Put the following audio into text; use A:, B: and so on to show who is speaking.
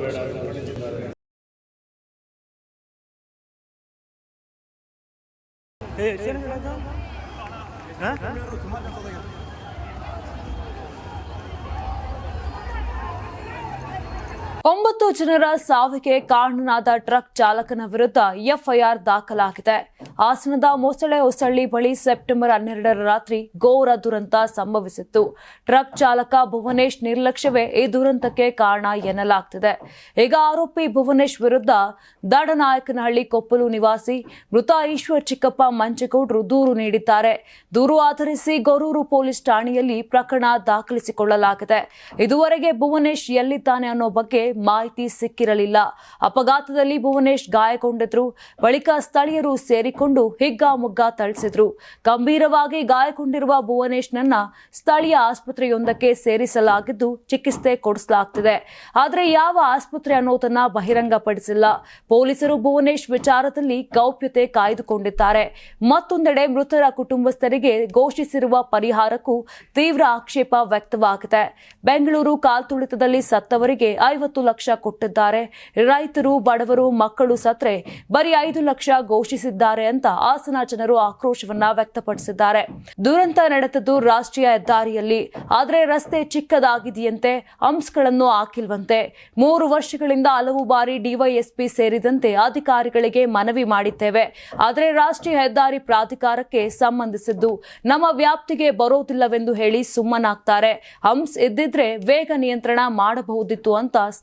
A: ಬೇಡ ಅಂತ ಏ ಹಾಂ? ಒಂಬತ್ತು ಜನರ ಸಾವಿಗೆ ಕಾರಣನಾದ ಟ್ರಕ್ ಚಾಲಕನ ವಿರುದ್ಧ ಎಫ್ಐಆರ್ ದಾಖಲಾಗಿದೆ. ಹಾಸನದ ಮೊಸಳೆ ಹೊಸಳ್ಳಿ ಬಳಿ ಸೆಪ್ಟೆಂಬರ್ ಹನ್ನೆರಡರ ರಾತ್ರಿ ಘೋರ ದುರಂತ ಸಂಭವಿಸಿತ್ತು. ಟ್ರಕ್ ಚಾಲಕ ಭುವನೇಶ್ ನಿರ್ಲಕ್ಷ್ಯವೇ ಈ ದುರಂತಕ್ಕೆ ಕಾರಣ ಎನ್ನಲಾಗ್ತಿದೆ. ಈಗ ಆರೋಪಿ ಭುವನೇಶ್ ವಿರುದ್ಧ ದಡನಾಯಕನಹಳ್ಳಿ ಕೊಪ್ಪಲು ನಿವಾಸಿ ಮೃತ ಈಶ್ವರ್ ಚಿಕ್ಕಪ್ಪ ಮಂಚೇಗೌಡರು ದೂರು ನೀಡಿದ್ದಾರೆ. ದೂರು ಆಧರಿಸಿ ಗೊರೂರು ಪೊಲೀಸ್ ಠಾಣೆಯಲ್ಲಿ ಪ್ರಕರಣ ದಾಖಲಿಸಿಕೊಳ್ಳಲಾಗಿದೆ. ಇದುವರೆಗೆ ಭುವನೇಶ್ ಎಲ್ಲಿದ್ದಾನೆ ಅನ್ನೋ ಬಗ್ಗೆ ಮಾಹಿತಿ ಸಿಕ್ಕಿರಲಿಲ್ಲ. ಅಪಘಾತದಲ್ಲಿ ಭುವನೇಶ್ ಗಾಯಗೊಂಡಿದ್ರು. ಬಳಿಕ ಸ್ಥಳೀಯರು ಸೇರಿಕೊಂಡು ಹಿಗ್ಗಾಮುಗ್ಗ ಥಳಿಸಿದ್ರು. ಗಂಭೀರವಾಗಿ ಗಾಯಗೊಂಡಿರುವ ಭುವನೇಶ್ನನ್ನ ಸ್ಥಳೀಯ ಆಸ್ಪತ್ರೆಯೊಂದಕ್ಕೆ ಸೇರಿಸಲಾಗಿದ್ದು ಚಿಕಿತ್ಸೆ ಕೊಡಿಸಲಾಗ್ತಿದೆ. ಆದರೆ ಯಾವ ಆಸ್ಪತ್ರೆ ಅನ್ನೋದನ್ನ ಬಹಿರಂಗಪಡಿಸಿಲ್ಲ. ಪೊಲೀಸರು ಭುವನೇಶ್ ವಿಚಾರದಲ್ಲಿ ಗೌಪ್ಯತೆ ಕಾಯ್ದುಕೊಂಡಿದ್ದಾರೆ. ಮತ್ತೊಂದೆಡೆ ಮೃತರ ಕುಟುಂಬಸ್ಥರಿಗೆ ಘೋಷಿಸಿರುವ ಪರಿಹಾರಕ್ಕೂ ತೀವ್ರ ಆಕ್ಷೇಪ ವ್ಯಕ್ತವಾಗಿದೆ. ಬೆಂಗಳೂರು ಕಾಲ್ತುಳಿತದಲ್ಲಿ ಸತ್ತವರಿಗೆ ಐವತ್ತು ಲಕ್ಷ ಕೊಟ್ಟಿದ್ದಾರೆ. ರೈತರು, ಬಡವರು, ಮಕ್ಕಳು ಸತ್ರೆ ಬರೀ ಐದು ಲಕ್ಷ ಘೋಷಿಸಿದ್ದಾರೆ ಅಂತ ಹಾಸನ ಜನರು ಆಕ್ರೋಶವನ್ನ ವ್ಯಕ್ತಪಡಿಸಿದ್ದಾರೆ. ದುರಂತ ನಡೆದದ್ದು ರಾಷ್ಟ್ರೀಯ ಹೆದ್ದಾರಿಯಲ್ಲಿ. ಆದರೆ ರಸ್ತೆ ಚಿಕ್ಕದಾಗಿದೆಯಂತೆ ಹಂಪ್ಸ್ಗಳನ್ನು ಹಾಕಿಲ್ವಂತೆ. ಮೂರು ವರ್ಷಗಳಿಂದ ಹಲವು ಬಾರಿ ಡಿವೈಎಸ್ಪಿ ಸೇರಿದಂತೆ ಅಧಿಕಾರಿಗಳಿಗೆ ಮನವಿ ಮಾಡಿದ್ದೇವೆ. ಆದರೆ ರಾಷ್ಟ್ರೀಯ ಹೆದ್ದಾರಿ ಪ್ರಾಧಿಕಾರಕ್ಕೆ ಸಂಬಂಧಿಸಿದ್ದು ನಮ್ಮ ವ್ಯಾಪ್ತಿಗೆ ಬರೋದಿಲ್ಲವೆಂದು ಹೇಳಿ ಸುಮ್ಮನಾಗ್ತಾರೆ. ಹಂಪ್ಸ್ ಇದ್ದಿದ್ರೆ ವೇಗ ನಿಯಂತ್ರಣ ಮಾಡಬಹುದಿತ್ತು ಅಂತ